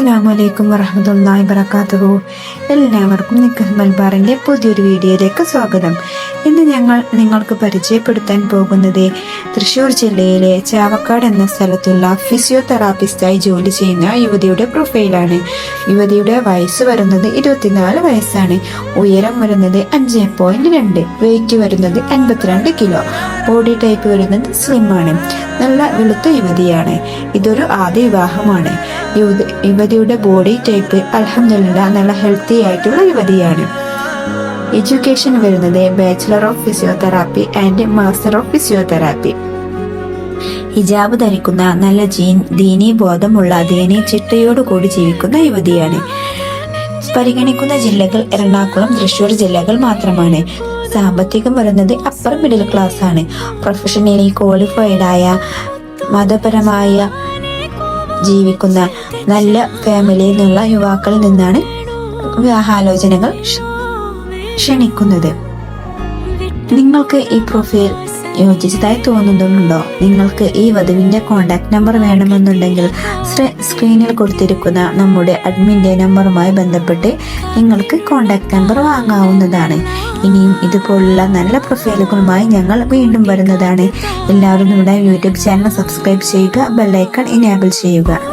അസ്സലാമലൈക്കും വറഹമുല്ലാ വബറകാതുഹു. എല്ലാവർക്കും നിക്കൽ മൽബാറിന്റെ പുതിയൊരു വീഡിയോയിലേക്ക് സ്വാഗതം. ഇന്ന് ഞങ്ങൾ നിങ്ങൾക്ക് പരിചയപ്പെടുത്താൻ പോകുന്നത് തൃശൂർ ജില്ലയിലെ ചാവക്കാട് എന്ന സ്ഥലത്തുള്ള ഫിസിയോതെറാപ്പിസ്റ്റായി ജോലി ചെയ്യുന്ന യുവതിയുടെ പ്രൊഫൈലാണ്. യുവതിയുടെ വയസ്സ് വരുന്നത് ഇരുപത്തിനാല് വയസ്സാണ്. ഉയരം വരുന്നത് അഞ്ച് പോയിന്റ് രണ്ട് വെയിറ്റ് വരുന്നത് അൻപത്തിരണ്ട് കിലോ ബോഡി ടൈപ്പ് വരുന്നത് സ്ലിം ആണ്. നല്ല വെളുത്ത യുവതിയാണ്. ഇതൊരു ആദ്യ വിവാഹമാണ്. യുവതി യുവതിയുടെ ബോഡി ടൈപ്പ് അലഹമില്ല നല്ല ഹെൽത്തി ആയിട്ടുള്ള യുവതിയാണ്. എഡ്യൂക്കേഷൻ വരുന്നത് bachelor of physiotherapy and master of physiotherapy ഹിജാബ് ധരിക്കുന്ന നല്ല ജീൻ ദീനി ബോധമുള്ള ദീനി ചിട്ടയോടുകൂടി ജീവിക്കുന്ന യുവതിയാണ്. പരിഗണിക്കുന്ന ജില്ലകൾ എറണാകുളം തൃശൂർ ജില്ലകൾ മാത്രമാണ്. സാമ്പത്തികം വരുന്നത് അപ്പർ മിഡിൽ ക്ലാസ് ആണ്. പ്രൊഫഷണലി ക്വാളിഫൈഡ് ആയ മതപരമായ ജീവിക്കുന്ന നല്ല ഫാമിലിയിൽ നിന്നുള്ള യുവാക്കളിൽ നിന്നാണ് വിവാഹാലോചനകൾ ക്ഷണിക്കുന്നത്. നിങ്ങൾക്ക് ഈ പ്രൊഫൈൽ യോജിച്ചതായി തോന്നുന്നുണ്ടോ? നിങ്ങൾക്ക് ഈ വധുവിന്റെ കോണ്ടാക്ട് നമ്പർ വേണമെന്നുണ്ടെങ്കിൽ സ്ക്രീനിൽ കൊടുത്തിരിക്കുന്ന നമ്മുടെ അഡ്മിന്റെ നമ്പറുമായി ബന്ധപ്പെട്ട് നിങ്ങൾക്ക് കോണ്ടാക്ട് നമ്പർ വാങ്ങാവുന്നതാണ്. ഇനിയും ഇതുപോലുള്ള നല്ല പ്രൊഫൈലുകളുമായി ഞങ്ങൾ വീണ്ടും വരുന്നതാണ്. എല്ലാവരും നമ്മുടെ യൂട്യൂബ് ചാനൽ സബ്സ്ക്രൈബ് ചെയ്യുക ബെല്ലൈക്കൺ ഇനേബിൾ ചെയ്യുക.